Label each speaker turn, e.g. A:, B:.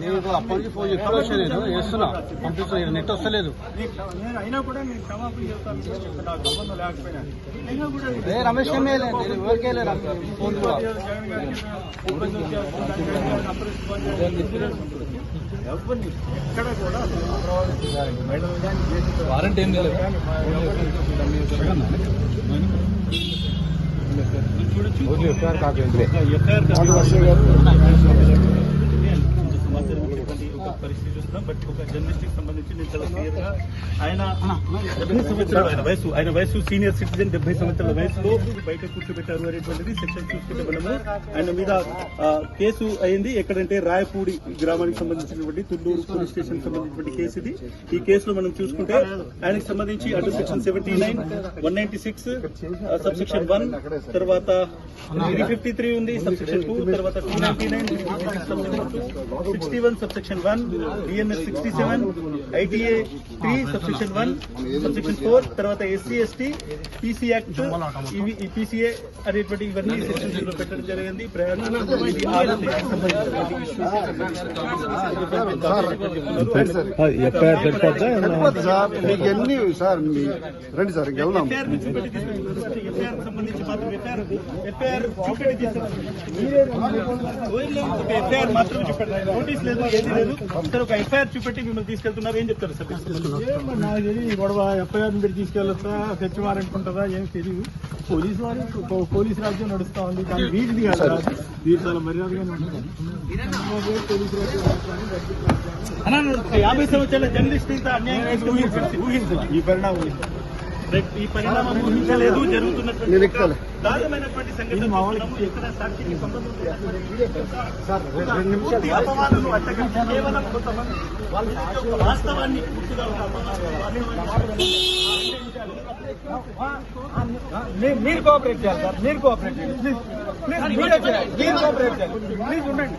A: నేను అప్పటి నుంచి ఫోన్ ఎప్పుడు వచ్చలేదు చేస్తున్నా. పంపిస్తున్నా నెట్ వస్తలేదు. ఏ రమేష్ లేదు ఫోన్ కూడా.
B: జగన్ గారికి ఇబ్బంది వచ్చేస్తుంది, దానికి పరిస్థితి చూస్తున్నాం ఒక కి చాలా ఆయన డెబ్బై సంవత్సరాలు ఆయన వయసు ఆయన వయసు సీనియర్ సిటిజన్ డెబ్బై సంవత్సరాల వయసులో బయట కూర్చోబెట్టారు అనేటువంటిది సెక్షన్ చూసుకుంటే మనము ఆయన మీద కేసు అయింది. ఎక్కడంటే రాయపూడి గ్రామానికి సంబంధించినటువంటి తుళ్ళూరు పోలీస్ స్టేషన్ సంబంధించినటువంటి కేసు ఇది. ఈ కేసులో మనం చూసుకుంటే ఆయనకు సంబంధించి అటు section seventy nine one ninety six sub section one తర్వాత త్రీ ఫిఫ్టీ త్రీ ఉంది సబ్ సెక్షన్ టూ తర్వాత two ninety nine sixty one sub section one DNS sixty seven ITA three sub section one sub section four తర్వాత SC ST PC act ఇవి PCA అనేటువంటి ఇవన్నీ సెక్షన్స్లో పెట్టడం జరిగింది. ప్రయాణం
A: సార్ రండి సార్ వెళ్దాం
B: ఎఫ్ఐఆర్ మాత్రమే చూపెట్టారు నోటీస్ లేదు ఏది లేదు. ఒక ఎఫ్ఐఆర్ చూపెట్టి మిమ్మల్ని తీసుకెళ్తున్నారు. ఏం చెప్తారు సార్?
C: నాకు తెలియదు గొడవ ఎఫ్ఐఆర్ పెట్టి తీసుకెళ్ళొస్తా తెచ్చివారనుకుంటుందా ఏం తెలియదు పోలీసు వారు పోలీసు రాజ్యం నడుస్తా ఉంది. కానీ వీటిది కాదు. వీరు చాలా మర్యాదగానే ఉంటుంది పోలీసు రాజ్యం
B: యాభై సంవత్సరాల జర్నలిస్ట్ ఇంత అన్యాయం. ఊహించండి
C: ఈ పరిణామం
B: ఈ పరిణామం ఊహించలేదు జరుగుతున్నటువంటి
A: నేను ఎక్కుతాను.
B: దారుణమైనటువంటి సంఘటన చూస్తున్నాము. ఎక్కడ సాక్షికి సంబంధం లేదు.
A: సార్ రెండు నిమిషాలు
B: పూర్తి అపవాదులు అట్టగా కేవలం కొంతమంది వాళ్ళ యొక్క వాస్తవాన్ని పూర్తిగా ఒక
C: మీరు కోఆపరేట్ చేయాలి సార్ మీరు కోఆపరేట్ చేయాలి. ప్లీజ్ ప్లీజ్ మీరే చేయాలి. మీరు కోఆపరేట్ చేయాలి. ప్లీజ్ ఉండండి.